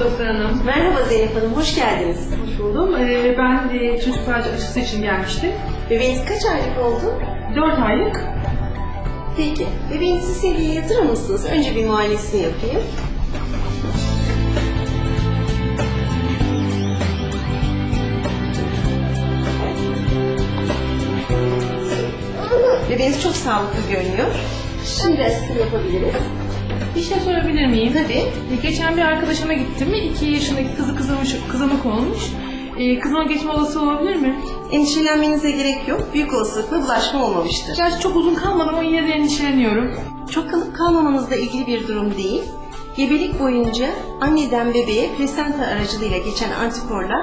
Özden Hanım. Merhaba Zeynep Hanım, hoş geldiniz. Hoş buldum. Ee, ben de çocuk felci aşısı için gelmiştim. Bebeğiniz kaç aylık oldu? 4 aylık. Peki, bebeğinizi seviye yatırır mısınız? Önce bir muayenesini yapayım. Bebeğiniz çok sağlıklı görünüyor. Şimdi asistan yapabiliriz. Bir şey sorabilir miyim? Tabii. Ee, Geçen bir arkadaşıma gittim. 2 yaşındaki kızı kızılmış, kızamık olmuş. Ee, kızıma geçme olası olabilir mi? Endişelenmenize gerek yok. Büyük olasılıkla bulaşma olmamıştır. Gerçi çok uzun kalmadı ama yine de endişeleniyorum. Çok kalıp kalmamanızla ilgili bir durum değil. Gebelik boyunca anneden bebeğe plasenta aracılığıyla geçen antikorlar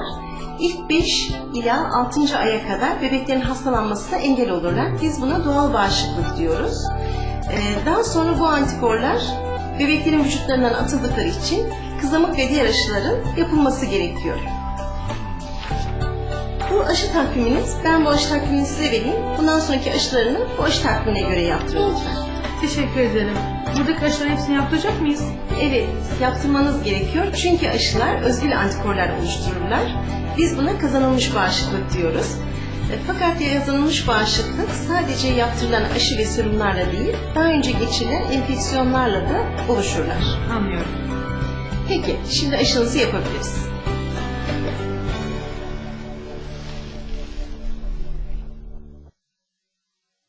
ilk 5 ila 6. aya kadar bebeklerin hastalanmasına engel olurlar. Biz buna doğal bağışıklık diyoruz. Ee, Daha sonra bu antikorlar bebeklerin vücutlarından atıldıkları için kızamık ve diğer aşıların yapılması gerekiyor. Bu aşı takviminiz, ben bu aşı takvimini size vereyim. Bundan sonraki aşılarını bu aşı takvimine göre yaptırın lütfen. Teşekkür ederim. Buradaki aşıların hepsini yaptıracak mıyız? Evet, yaptırmanız gerekiyor çünkü aşılar özgül antikorlar oluştururlar. Biz buna kazanılmış bağışıklık diyoruz. E, Fakat kazanılmış bağışıklık sadece yaptırılan aşı ve serumlarla değil, daha önce geçirilen enfeksiyonlarla da oluşurlar. Anlıyorum. Peki, şimdi aşınızı yapabiliriz.